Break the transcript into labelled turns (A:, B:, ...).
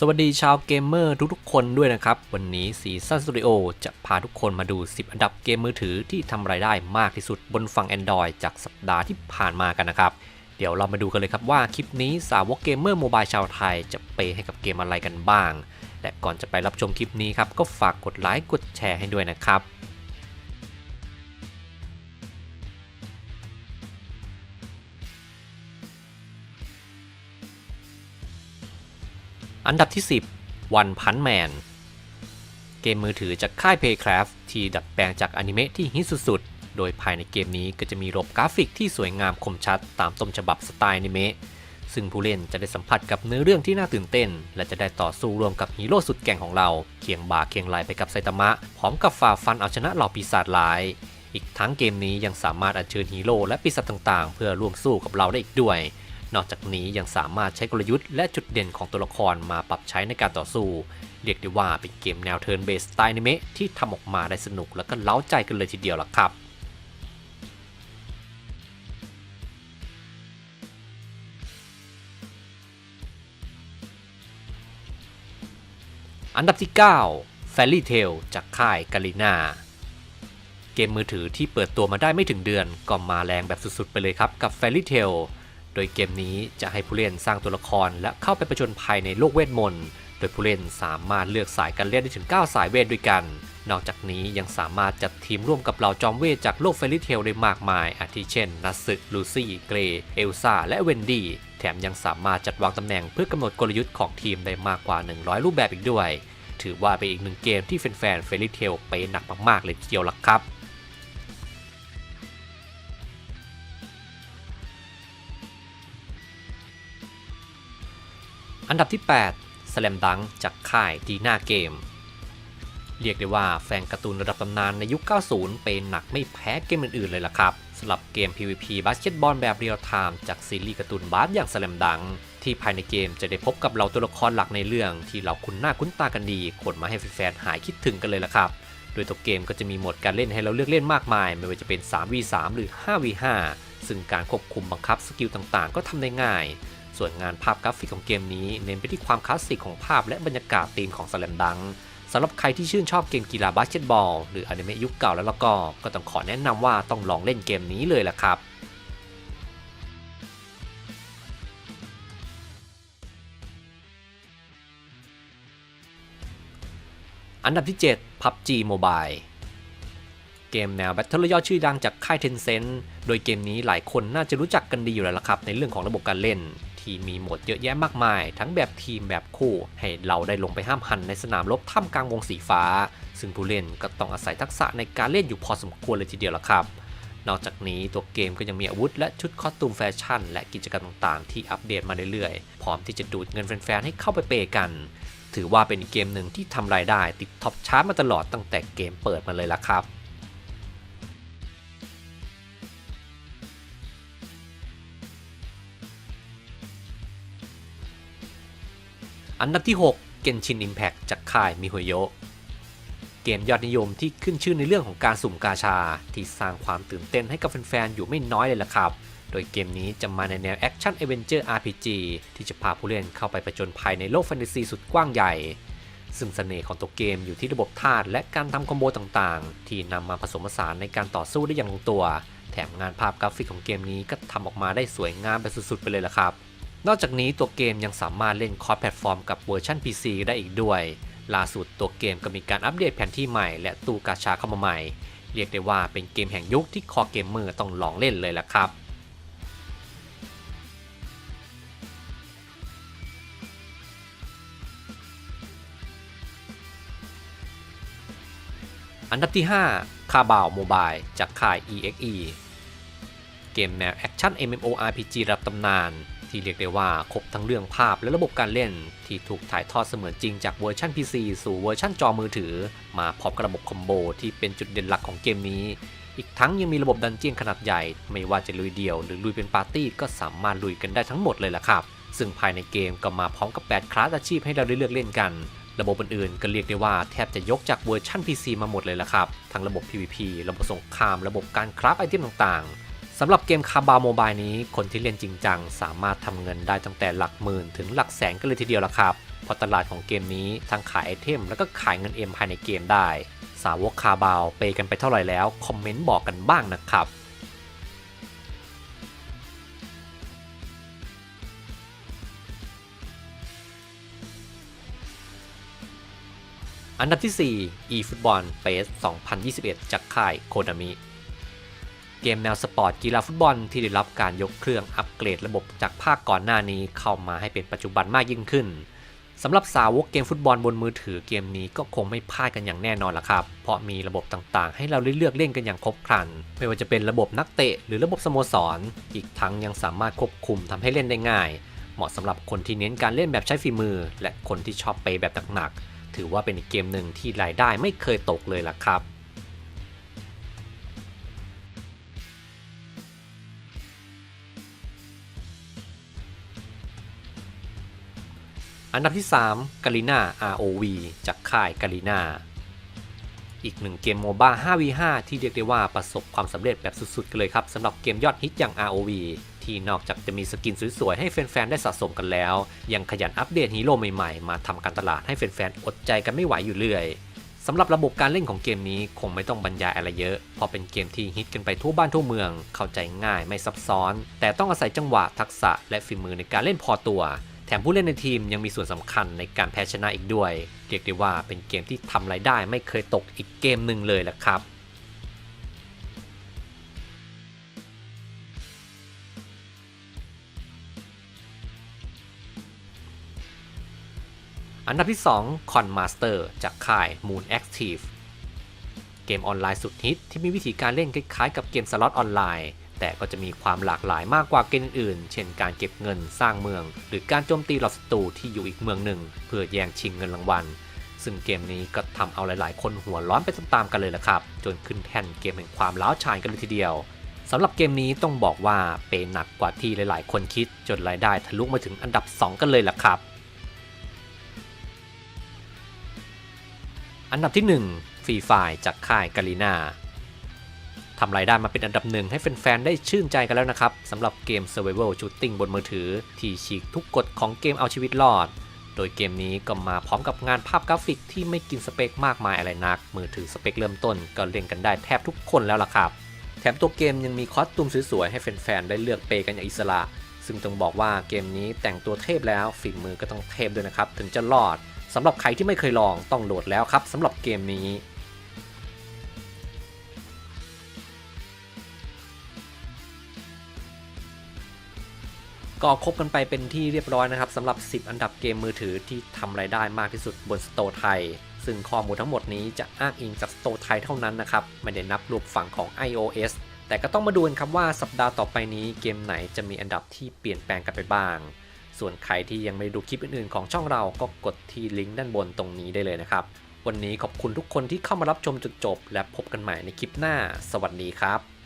A: สวัสดีชาวเกมเมอร์ทุกๆคนด้วยนะครับ วันนี้ซีซันสตูดิโอจะพาทุกคนมาดู 10 อันดับเกมมือถือที่ทำรายได้มากที่สุดบนฝั่ง Android จากสัปดาห์ที่ผ่านมากันนะครับ เดี๋ยวเรามาดูกันเลยครับว่าคลิปนี้สาวกเกมเมอร์โมบายชาวไทยจะเปให้กับเกมอะไรกันบ้าง และก่อนจะไปรับชมคลิปนี้ครับ ก็ฝากกดไลค์กดแชร์ให้ด้วยนะครับ อันดับที่ 10 One Punch Man เกมมือถือจากค่าย Playcraft ที่ดัดแปลงจากอนิเมะที่ฮิตสุดๆ โดยภายในเกมนี้ก็จะมีระบบกราฟิกที่สวยงามคมชัดตามต้นฉบับสไตล์อนิเมะ ซึ่งผู้เล่นจะได้สัมผัสกับเนื้อเรื่องที่น่าตื่นเต้น และจะได้ต่อสู้ร่วมกับฮีโร่สุดแกร่งของเรา เคียงบ่าเคียงไหลไปกับไซตามะ พร้อมกับฝ่าฟันเอาชนะเหล่าปีศาจร้าย อีกทั้งเกมนี้ยังสามารถอัญเชิญฮีโร่และปีศาจต่างๆ เพื่อร่วมสู้กับเราได้อีกด้วย นอกจากนี้ยังสามารถใช้กลยุทธ์และจุดเด่นของตัวละครมาปรับใช้ในการต่อสู้ เรียกได้ว่าเป็นเกมแนวเทิร์นเบสสไตล์นิเมะที่ทำออกมาได้สนุกและก็เล้าใจกันเลยทีเดียวล่ะครับอันดับที่ 9 Fairy Tail จากค่ายกาลิน่าเกมมือถือที่เปิดตัวมาได้ไม่ถึงเดือน ก็มาแรงแบบสุดๆไปเลยครับกับ Fairy Tail ดยเกมนี้จะให้ผู้เล่นสร้างตัวละครและเข้าไปประจนภัยในโลกเวทมนต์ โดยผู้เล่นสามารถเลือกสายการเล่นได้ถึง 9 สายเวทด้วยกัน นอกจากนี้ยังสามารถจัดทีมร่วมกับเหล่าจอมเวทจากโลกเฟร y เทลได้มากมาย อาทิเช่น นัสสึลูซี่ เกรย์เอลซ่า และเวนดี้ แถมยังสามารถจัดวางตำแหน่งเพื่อกำหนดกลยุทธ์ของทีมได้มากกว่า 100 รูปแบบอีกด้วย ถือว่าเป็นอีกหนึ่งเกมที่แฟนๆเฟร y เทลไปหนักมากๆเลยทีเดียวล่ะครับ อันดับที่ 8 Slam Dunk จากค่ายดีน่าเกม เรียกได้ว่าแฟนการ์ตูนระดับตำนานในยุค 90 เป็นหนักไม่แพ้เกมอื่น ๆ เลยล่ะครับสำหรับเกม PVP บาสเกตบอลแบบเรียลไทม์จากซีรีส์การ์ตูนบาสอย่าง Slam Dunk ที่ภายในเกมจะได้พบกับเราตัวละครหลักในเรื่อง ที่เราคุ้นหน้าคุ้นตากันดีคนมาให้แฟนๆหายคิดถึงกันเลยล่ะครับโดยตัวเกมก็จะมีโหมดการเล่นให้เราเลือกเล่นมากมาย ไม่ว่าจะเป็น 3v3 หรือ 5v5 ซึ่งการควบคุมบังคับสกิลต่างๆ ก็ทำได้ง่าย ส่วนงานภาพกราฟิกของเกมนี้เน้นไปที่ความคลาสสิกของภาพและบรรยากาศธีมของสแลมดังสำหรับใครที่ชื่นชอบเกมกีฬาบาสเกตบอล หรืออนิเมะยุคเก่าแล้วก็ ก็ต้องขอแนะนำว่าต้องลองเล่นเกมนี้เลยล่ะครับอันดับที่ 7 PUBG Mobile เกมแนว Battle Royale ชื่อดังจากค่าย Tencent โดยเกมนี้หลายคนน่าจะรู้จักกันดีอยู่แล้วละครับ ในเรื่องของระบบการเล่น ที่มีโหมดเยอะแยะมากมาย ทั้งแบบทีมแบบคู่ ให้เราได้ลงไปห้ามหันในสนามรบท่ามกลางวงสีฟ้า ซึ่งผู้เล่นก็ต้องอาศัยทักษะในการเล่นอยู่พอสมควรเลยทีเดียวละครับ นอกจากนี้ตัวเกมก็ยังมีอาวุธและชุดคอสตูมแฟชั่น และกิจกรรมต่างๆ ที่อัปเดตมาเรื่อยๆ พร้อมที่จะดูดเงินแฟนๆให้เข้าไปเปย์กัน ถือว่าเป็นเกมหนึ่งที่ทำรายได้ติดท็อปชาร์ตมาตลอดตั้งแต่เกมเปิดมาเลยละครับ อันดับที่ 6 Genshin Impact จากค่ายมิโฮโยเกมยอดนิยมที่ขึ้นชื่อในเรื่องของการสุ่มกาชา ที่สร้างความตื่นเต้นให้กับแฟนๆ อยู่ไม่น้อยเลยล่ะครับ โดยเกมนี้จะมาในแนวแอคชั่นเอเวนเจอร์ RPG ที่จะพาผู้เล่นเข้าไปประจนภัยในโลกแฟนตาซีสุดกว้างใหญ่ ซึ่งเสน่ห์ของตัวเกมอยู่ที่ระบบธาตุและการทำคอมโบต่างๆ ที่นำมาผสมผสานในการต่อสู้ได้อย่างลงตัว แถมงานภาพกราฟิกของเกมนี้ก็ทำออกมาได้สวยงามไปสุดๆไปเลยล่ะครับ นอกจากนี้ตัวเกมยังสามารถเล่นคอร์สแพลตฟอร์มกับเวอร์ชัน PC ได้อีกด้วย ล่าสุดตัวเกมก็มีการอัปเดตแผนที่ใหม่และตู้กาชาเข้ามาใหม่ เรียกได้ว่าเป็นเกมแห่งยุคที่คอเกมเมอร์ต้องลองเล่นเลยล่ะครับอันดับที่ 5 คาบาวโมบายจากค่าย EXE เกมแนวแอคชั่น MMORPG ระดับตำนาน ที่เรียกได้ว่าครบทั้งเรื่องภาพและระบบการเล่น ที่ถูกถ่ายทอดเสมือนจริงจากเวอร์ชัน PC สู่เวอร์ชันจอมือถือ มาพร้อมกับระบบคอมโบที่เป็นจุดเด่นหลักของเกมนี้ อีกทั้งยังมีระบบดันเจียนขนาดใหญ่ ไม่ว่าจะลุยเดี่ยวหรือลุยเป็นปาร์ตี้ก็สามารถลุยกันได้ทั้งหมดเลยล่ะครับ ซึ่งภายในเกมก็มาพร้อมกับ 8 คลาสอาชีพให้เราได้เลือกเล่นกันระบบอื่นๆก็เรียกได้ว่าแทบจะยกจากเวอร์ชัน PC มาหมดเลยล่ะครับ ทั้งระบบ PVP ระบบสงคราม ระบบการคราฟไอเทมต่างๆ สำหรับเกมคาบาโมบายนี้คนที่เล่นจริงจัง สามารถทำเงินได้ตั้งแต่หลักหมื่นถึงหลักแสนกันเลยทีเดียวละครับเพราะตลาดของเกมนี้ทั้งขายไอเทม แล้วก็ขายเงินเอ็มภายในเกมได้ สาวกคาบาวเปย์กันไปเท่าไหร่แล้ว คอมเมนต์บอกกันบ้างนะครับอันดับที่ 4 eFootball PES 2021 จากค่ายโคนามิ เกมแนวสปอร์ตกีฬาฟุตบอลที่ได้รับการยกเครื่องอัปเกรดระบบจากภาคก่อนหน้านี้เข้ามาให้เป็นปัจจุบันมากยิ่งขึ้นสำหรับสาวกเกมฟุตบอลบนมือถือเกมนี้ก็คงไม่พลาดกันอย่างแน่นอนละครับ เพราะมีระบบต่างๆ ให้เราเลือกเล่นกันอย่างครบครัน ไม่ว่าจะเป็นระบบนักเตะ หรือระบบสโมสร อีกทั้งยังสามารถควบคุมทำให้เล่นได้ง่าย เหมาะสำหรับคนที่เน้นการเล่นแบบใช้ฝีมือ และคนที่ชอบเปแบบหนักๆ ถือว่าเป็นอีกเกมหนึ่งที่รายได้ไม่เคยตกเลยล่ะครับ อันดับที่3กาลิน่า ROV จากค่ายกาลิน่าอีกหนึ่งเกมโมบ้า 5v5 ที่เรียกได้ว่าประสบความสำเร็จแบบสุดๆ กันเลยครับสำหรับเกมยอดฮิตอย่าง ROV ที่นอกจากจะมีสกินสวยๆ ให้แฟนๆ ได้สะสมกันแล้ว ยังขยันอัปเดตฮีโร่ใหม่ๆ มาทำการตลาดให้แฟนๆ อดใจกันไม่ไหวอยู่เรื่อยสำหรับระบบการเล่นของเกมนี้คงไม่ต้องบรรยายอะไรเยอะ เพราะเป็นเกมที่ฮิตกันไปทั่วบ้านทั่วเมือง เข้าใจง่ายไม่ซับซ้อน แต่ต้องอาศัยจังหวะทักษะและฝีมือในการเล่นพอตัว แถมผู้เล่นในทีมยังมีส่วนสำคัญในการแพ้ชนะอีกด้วย เรียกได้ว่าเป็นเกมที่ทำรายได้ไม่เคยตกอีกเกมหนึ่งเลยแหละครับอันดับที่ 2 Con Master จากค่าย Moon Active เกมออนไลน์สุดฮิตที่มีวิธีการเล่นคล้ายๆกับเกมสล็อตออนไลน์ แต่ก็จะมีความหลากหลายมากกว่าเกมอื่น เช่นการเก็บเงินสร้างเมือง หรือการโจมตีเหล่าศัตรูที่อยู่อีกเมืองหนึ่ง เพื่อแย่งชิงเงินรางวัล ซึ่งเกมนี้ก็ทำเอาหลาย ๆ คนหัวร้อนไปตามๆกันเลยละครับ จนขึ้นแท่นเกมแห่งความล้าวฉานกันเลยทีเดียวสำหรับเกมนี้ต้องบอกว่าเปย์หนักกว่าที่หลาย ๆ คนคิดจนรายได้ทะลุมาถึงอันดับ 2 กันเลยล่ะครับ อันดับที่1ฟรีไฟจากค่ายกาลีนา ทำรายได้มาเป็นอันดับหนึ่งให้แฟนๆ ได้ชื่นใจกันแล้วนะครับสำหรับเกม Survival Shooting บนมือถือ ที่ฉีกทุกกฎของเกมเอาชีวิตรอด โดยเกมนี้ก็มาพร้อมกับงานภาพกราฟิกที่ไม่กินสเปคมากมายอะไรนัก มือถือสเปคเริ่มต้นก็เล่นกันได้แทบทุกคนแล้วล่ะครับ แถมตัวเกมยังมีคอสตูมสวยๆให้แฟนๆ ได้เลือกเปย์กันอย่างอิสระ ซึ่งต้องบอกว่าเกมนี้แต่งตัวเทพแล้วฝีมือก็ต้องเทพด้วยนะครับถึงจะรอดสำหรับใครที่ไม่เคยลองต้องโหลดแล้วครับสำหรับเกมนี้ ก็ครบกันไปเป็นที่เรียบร้อยนะครับสำหรับ 10 อันดับเกมมือถือที่ทำรายได้มากที่สุดบนสโตร์ไทย ซึ่งข้อมูลทั้งหมดนี้จะอ้างอิงจากสโตร์ไทยเท่านั้นนะครับ ไม่ได้นับรวมฝั่งของ iOS แต่ก็ต้องมาดูกันครับว่าสัปดาห์ต่อไปนี้เกมไหนจะมีอันดับที่เปลี่ยนแปลงกันไปบ้าง ส่วนใครที่ยังไม่ดูคลิปอื่นๆของช่องเราก็กดที่ลิงก์ด้านบนตรงนี้ได้เลยนะครับ วันนี้ขอบคุณทุกคนที่เข้ามารับชมจนจบ และพบกันใหม่ในคลิปหน้า สวัสดีครับ